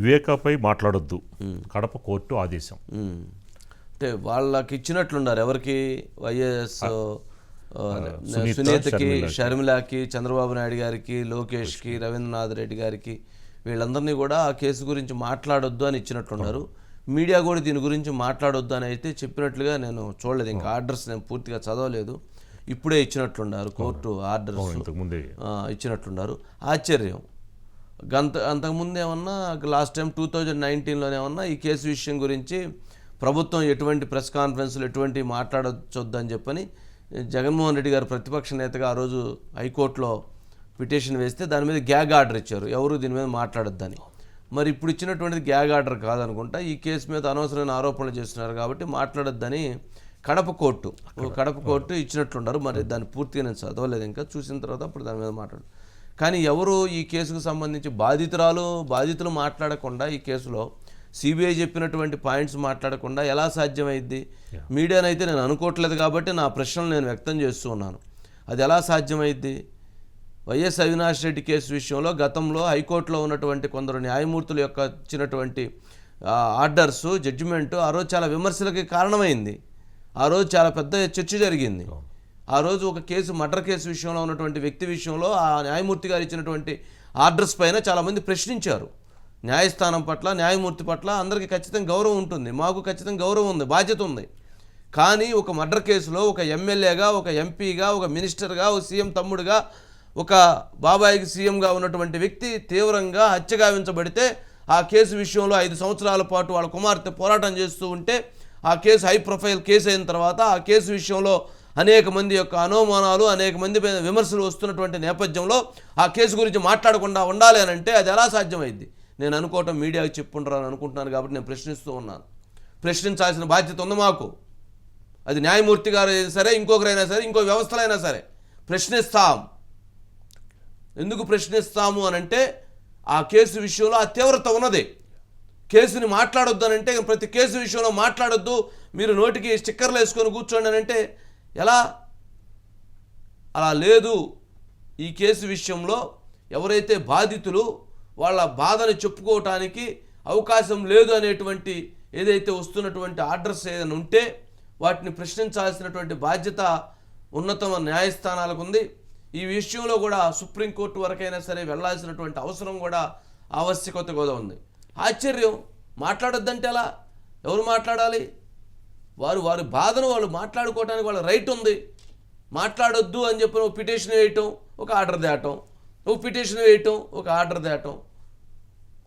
వివేకపై మాట్లాడొద్దు. కడప కోర్టు ఆదేశం. అంటే వాళ్ళకి ఇచ్చినట్లున్నారు ఎవరికి? వైఎస్ సునీత, సునీతకి షర్మిలకి. చంద్రబాబు నాయుడు గారికి లోకేష్కి రవీంద్రనాథ్ రెడ్డి గారికి వీళ్ళందరినీ కూడా ఆ కేసు గురించి మాట్లాడొద్దు అని ఇచ్చినట్లున్నారు. మీడియా కూడా దీని గురించి మాట్లాడొద్దు అని అయితే చెప్పినట్లుగా నేను చూడలేదు. ఇంకా ఆర్డర్స్ నేను పూర్తిగా చదవలేదు. ఇప్పుడే ఇచ్చినట్లున్నారు. Court orders ఇచ్చినట్లున్నారు. ఆశ్చర్యం. గంత అంతకుముందు ఏమన్నా లాస్ట్ టైం టూ థౌజండ్ నైన్టీన్లోనే ఏమన్నా ఈ కేసు విషయం గురించి ప్రభుత్వం ఎటువంటి ప్రెస్ కాన్ఫరెన్స్లు ఎటువంటి మాట్లాడొద్దు చెప్పని జగన్మోహన్ రెడ్డి గారు ప్రతిపక్ష నేతగా ఆ రోజు హైకోర్టులో పిటిషన్ వేస్తే దాని మీద గ్యాగ్ ఆర్డర్ ఇచ్చారు. ఎవరు దీని మీద మాట్లాడొద్దని. మరి ఇప్పుడు ఇచ్చినటువంటిది గ్యాగ్ ఆర్డర్ కాదనుకుంటా ఈ కేసు మీద అనవసరమైన ఆరోపణలు చేస్తున్నారు కాబట్టి మాట్లాడొద్దని కడప కోర్టు కడప కోర్టు ఇచ్చినట్లున్నారు మరి దాన్ని పూర్తిగా నేను చదవలేదు ఇంకా చూసిన తర్వాత అప్పుడు దాని మీద మాట్లాడు. కానీ ఎవరు ఈ కేసుకు సంబంధించి బాధితురాలు బాధితులు మాట్లాడకుండా ఈ కేసులో సిబిఐ చెప్పినటువంటి పాయింట్స్ మాట్లాడకుండా ఎలా సాధ్యమైద్ది మీడియానైతే నేను అనుకోవట్లేదు కాబట్టి నా ప్రశ్నలు నేను వ్యక్తం చేస్తూ ఉన్నాను. అది ఎలా సాధ్యమైద్ది వైఎస్ అవినాష్ రెడ్డి కేసు విషయంలో గతంలో హైకోర్టులో ఉన్నటువంటి కొందరు న్యాయమూర్తుల యొక్క ఇచ్చినటువంటి ఆర్డర్స్ జడ్జిమెంట్ ఆ రోజు చాలా విమర్శలకి కారణమైంది. ఆ రోజు చాలా పెద్ద చర్చ జరిగింది. ఆ రోజు ఒక కేసు మర్డర్ కేసు విషయంలో ఉన్నటువంటి వ్యక్తి విషయంలో ఆ న్యాయమూర్తి గారు ఇచ్చినటువంటి ఆర్డర్స్ పైన చాలామంది ప్రశ్నించారు. న్యాయస్థానం పట్ల న్యాయమూర్తి పట్ల అందరికీ ఖచ్చితంగా గౌరవం ఉంటుంది. మాకు ఖచ్చితంగా గౌరవం ఉంది బాధ్యత ఉంది. కానీ ఒక మర్డర్ కేసులో ఒక ఎమ్మెల్యేగా ఒక ఎంపీగా ఒక మినిస్టర్గా ఒక సీఎం తమ్ముడుగా ఒక బాబాయికి సీఎంగా ఉన్నటువంటి వ్యక్తి తీవ్రంగా హత్యగావించబడితే ఆ కేసు విషయంలో ఐదు సంవత్సరాల పాటు వాళ్ళ కుమార్తె పోరాటం చేస్తూ ఉంటే ఆ కేసు హై ప్రొఫైల్ కేసు అయిన తర్వాత ఆ కేసు విషయంలో అనేక మంది యొక్క అనుమానాలు అనేక మంది విమర్శలు వస్తున్నటువంటి నేపథ్యంలో ఆ కేసు గురించి మాట్లాడకుండా ఉండాలి అని అంటే అది ఎలా సాధ్యమైంది? నేను అనుకోవటం మీడియాకి చెప్పుంటారని అనుకుంటున్నాను కాబట్టి నేను ప్రశ్నిస్తూ ఉన్నాను. ప్రశ్నించాల్సిన బాధ్యత ఉంది మాకు. అది న్యాయమూర్తి గారు సరే ఇంకొకరైనా సరే ఇంకో వ్యవస్థలైనా సరే ప్రశ్నిస్తాం. ఎందుకు ప్రశ్నిస్తాము అని అంటే ఆ కేసు విషయంలో ఆ తీవ్రత ఉన్నది. కేసుని మాట్లాడొద్దు అని అంటే ప్రతి కేసు విషయంలో మాట్లాడొద్దు. మీరు నోటికి స్టిక్కర్లు వేసుకొని కూర్చోండి అనంటే అంటే ఎలా? అలా లేదు. ఈ కేసు విషయంలో ఎవరైతే బాధితులు వాళ్ళ బాధను చెప్పుకోవటానికి అవకాశం లేదు అనేటువంటి ఏదైతే వస్తున్నటువంటి ఆర్డర్స్ ఏదైనా ఉంటే వాటిని ప్రశ్నించాల్సినటువంటి బాధ్యత ఉన్నతమ న్యాయస్థానాలకు ఉంది. ఈ విషయంలో కూడా సుప్రీంకోర్టు వరకైనా సరే వెళ్ళాల్సినటువంటి అవసరం కూడా ఆవశ్యకత కూడా ఉంది. ఆశ్చర్యం. మాట్లాడొద్దంటే ఎలా? ఎవరు మాట్లాడాలి? వారు వారి బాధను వాళ్ళు మాట్లాడుకోవడానికి వాళ్ళ రైట్ ఉంది. మాట్లాడొద్దు అని చెప్పి ఒక పిటిషన్ వేయటం ఒక ఆర్డర్ తేయటం ఒక పిటిషన్ వేయటం ఒక ఆర్డర్ తేయటం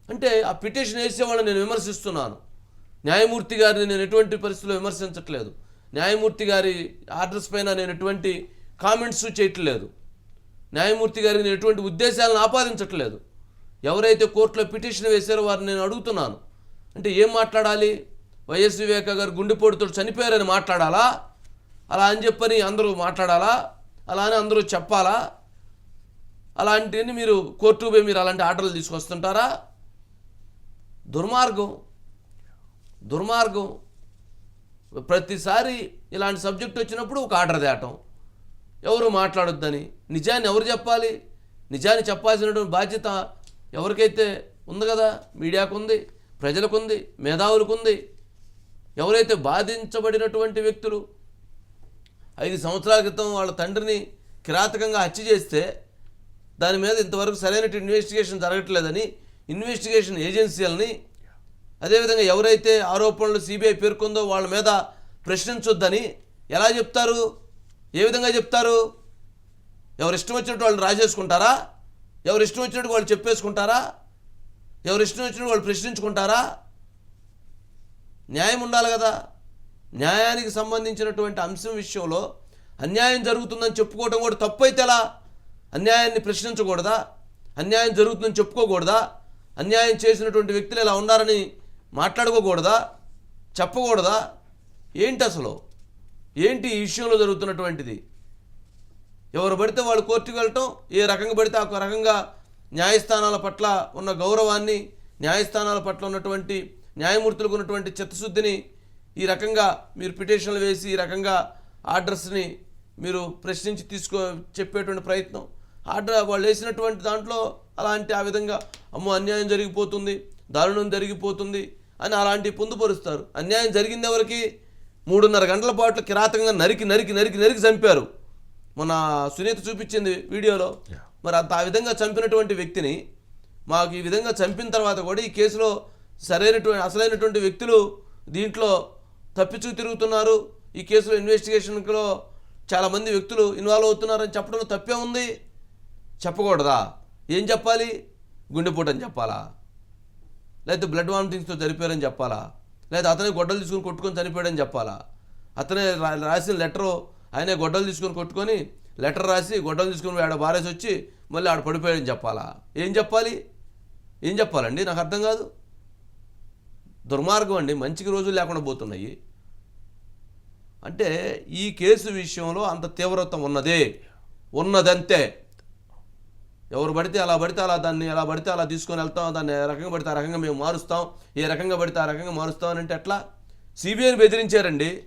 అంటే ఆ పిటిషన్ వేసే వాళ్ళని నేను విమర్శిస్తున్నాను. న్యాయమూర్తి గారిని నేను ఎటువంటి పరిస్థితుల్లో విమర్శించట్లేదు. న్యాయమూర్తి గారి ఆర్డర్స్ పైన నేను ఎటువంటి కామెంట్స్ చేయట్లేదు. న్యాయమూర్తి గారికి నేను ఎటువంటి ఉద్దేశాలను ఆపాదించట్లేదు. ఎవరైతే కోర్టులో పిటిషన్ వేశారో వారిని నేను అడుగుతున్నాను. అంటే ఏం మాట్లాడాలి? వైఎస్ వివేక గారు గుండెపోటుతో చనిపోయారని మాట్లాడాలా? అలా అని చెప్పని అందరూ మాట్లాడాలా? అలా అని అందరూ చెప్పాలా? అలాంటివన్నీ మీరు కోర్టు పోయి మీరు అలాంటి ఆర్డర్లు తీసుకొస్తుంటారా? దుర్మార్గం. దుర్మార్గం. ప్రతిసారి ఇలాంటి సబ్జెక్ట్ వచ్చినప్పుడు ఒక ఆర్డర్ తేయటం. ఎవరు మాట్లాడొద్దని. నిజాన్ని ఎవరు చెప్పాలి? నిజాన్ని చెప్పాల్సినటువంటి బాధ్యత ఎవరికైతే ఉంది కదా? మీడియాకు ఉంది ప్రజలకు ఉంది మేధావులకు ఉంది. ఎవరైతే బాధించబడినటువంటి వ్యక్తులు ఐదు సంవత్సరాల క్రితం వాళ్ళ తండ్రిని కిరాతకంగా హత్య చేస్తే దాని మీద ఇంతవరకు సరైన ఇన్వెస్టిగేషన్ జరగట్లేదని ఇన్వెస్టిగేషన్ ఏజెన్సీలని అదేవిధంగా ఎవరైతే ఆరోపణలు సిబిఐ పేర్కొందో వాళ్ళ మీద ప్రశ్నించొద్దని ఎలా చెప్తారు? ఏ విధంగా చెప్తారు? ఎవరు ఇష్టం వచ్చినట్టు వాళ్ళు రాసేసుకుంటారా ఎవరు ఇష్టం వచ్చినట్టు వాళ్ళు చెప్పేసుకుంటారా? ఎవరు ఇష్టం వచ్చినట్టు వాళ్ళు ప్రశ్నించుకుంటారా? న్యాయం ఉండాలి కదా. న్యాయానికి సంబంధించినటువంటి అంశం విషయంలో అన్యాయం జరుగుతుందని చెప్పుకోవడం కూడా తప్పు అయితే ఎలా? అన్యాయాన్ని ప్రశ్నించకూడదా? అన్యాయం జరుగుతుందని చెప్పుకోకూడదా? అన్యాయం చేసినటువంటి వ్యక్తులు ఇలా ఉన్నారని మాట్లాడుకోకూడదా? చెప్పకూడదా? ఏంటి అసలు? ఏంటి ఈ విషయంలో జరుగుతున్నటువంటిది? ఎవరు పడితే వాళ్ళు కోర్టుకు వెళ్ళటం ఏ రకంగా పడితే ఆ రకంగా న్యాయస్థానాల పట్ల ఉన్న గౌరవాన్ని న్యాయస్థానాల పట్ల ఉన్నటువంటి న్యాయమూర్తులకు ఉన్నటువంటి చిత్తశుద్ధిని ఈ రకంగా మీరు పిటిషన్లు వేసి ఈ రకంగా ఆర్డర్స్ని మీరు ప్రశ్నించి తీసుకో చెప్పేటువంటి ప్రయత్నం. ఆర్డర్ వాళ్ళు వేసినటువంటి దాంట్లో అలాంటి ఆ విధంగా అమ్మో అన్యాయం జరిగిపోతుంది దారుణం జరిగిపోతుంది అని అలాంటివి పొందుపరుస్తారు. అన్యాయం జరిగింది ఎవరికి? మూడున్నర గంటల పాటు కిరాతకంగా నరికి నరికి నరికి నరికి చంపారు. మొన్న సునీత చూపించింది వీడియోలో. మరి అంత ఆ విధంగా చంపినటువంటి వ్యక్తిని మాకు ఈ విధంగా చంపిన తర్వాత కూడా ఈ కేసులో సరైనటువంటి అసలైనటువంటి వ్యక్తులు దీంట్లో తప్పిచూ తిరుగుతున్నారు. ఈ కేసులో ఇన్వెస్టిగేషన్లో చాలామంది వ్యక్తులు ఇన్వాల్వ్ అవుతున్నారని చెప్పడంలో తప్పే ఉంది. చెప్పకూడదా? ఏం చెప్పాలి? గుండెపోటు అని చెప్పాలా? లేకపోతే బ్లడ్ వామిటింగ్స్తో చనిపోయారని చెప్పాలా? లేదా అతనే గొడ్డలు తీసుకొని కొట్టుకొని చనిపోయాడని చెప్పాలా? అతనే రా- రాసిన లెటరు ఆయనే గొడ్డలు తీసుకొని కొట్టుకొని లెటర్ రాసి గొడ్డలు తీసుకొని ఆడ బారేసి వచ్చి మళ్ళీ ఆడ పడిపోయాడని చెప్పాలా? ఏం చెప్పాలి? ఏం చెప్పాలండి? నాకు అర్థం కాదు. దుర్మార్గం అండి. మంచికి రోజులు లేకుండా పోతున్నాయి. అంటే ఈ కేసు విషయంలో అంత తీవ్రత ఉన్నదే. ఉన్నదంతే. ఎవరు పడితే అలా పడితే అలా దాన్ని ఎలా పడితే అలా తీసుకొని వెళ్తాం. దాన్ని ఏ రకంగా పడితే ఆ రకంగా మేము మారుస్తాం. ఏ రకంగా పడితే ఆ రకంగా మారుస్తాం అని అంటే ఎట్లా? సిబిఐని బెదిరించారండి.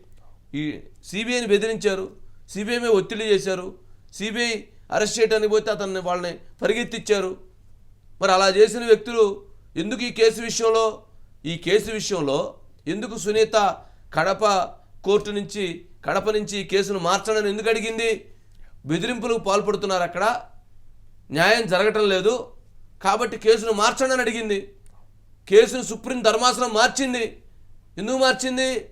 ఈ సిబిఐని బెదిరించారు. సిబిఐ మీద ఒత్తిడి చేశారు. సిబిఐ అరెస్ట్ చేయడానికి పోతే అతన్ని వాళ్ళని పరిగెత్తిచ్చారు. మరి అలా చేసిన వ్యక్తులు ఎందుకు ఈ కేసు విషయంలో ఈ కేసు విషయంలో ఎందుకు సునీత కడప కోర్టు నుంచి కడప నుంచి కేసును మార్చడని ఎందుకు అడిగింది? బెదిరింపులకు పాల్పడుతున్నారు అక్కడ. న్యాయం జరగటం లేదు. కాబట్టి కేసును మార్చండి అని అడిగింది. కేసును సుప్రీం ధర్మాసనం మార్చింది. ఎందుకు మార్చింది?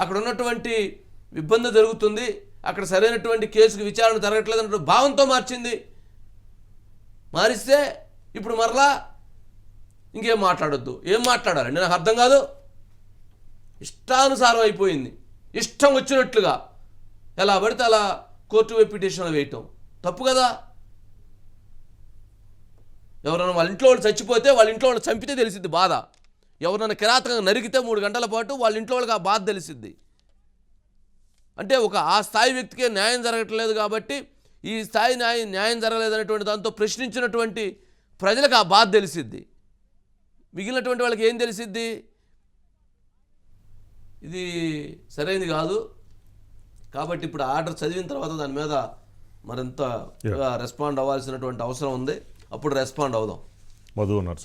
అక్కడ ఉన్నటువంటి ఇబ్బంది జరుగుతుంది. అక్కడ సరైనటువంటి కేసుకు విచారణ జరగట్లేదు భావంతో మార్చింది. మారిస్తే ఇప్పుడు మరలా ఇంకేం మాట్లాడొద్దు? ఏం మాట్లాడాలండి నాకు అర్థం కాదు. ఇష్టానుసారం అయిపోయింది. ఇష్టం వచ్చినట్లుగా. ఎలా పడితే అలా కోర్టు పిటిషన్లు వేయటం. తప్పు కదా? ఎవరైనా వాళ్ళ ఇంట్లో వాళ్ళు చచ్చిపోతే వాళ్ళ ఇంట్లో వాళ్ళు చంపితే తెలిసిద్ది బాధ. ఎవరైనా కిరాతకంగా నరికితే మూడు గంటల పాటు వాళ్ళ ఇంట్లో వాళ్ళకి ఆ బాధ తెలిసిద్ది. అంటే ఒక ఆ స్థాయి వ్యక్తికే న్యాయం జరగట్లేదు కాబట్టి ఈ స్థాయి న్యాయం న్యాయం జరగలేదనేటువంటి దాంతో ప్రశ్నించినటువంటి ప్రజలకు ఆ బాధ తెలిసిద్ది. మిగిలినటువంటి వాళ్ళకి ఏం తెలిసిద్ది? ఇది సరైనది కాదు. కాబట్టి ఇప్పుడు ఆర్డర్ చదివిన తర్వాత దాని మీద మరింత రెస్పాండ్ అవ్వాల్సినటువంటి అవసరం ఉంది. అప్పుడు రెస్పాండ్ అవుదాం. మధు ఉన్నారు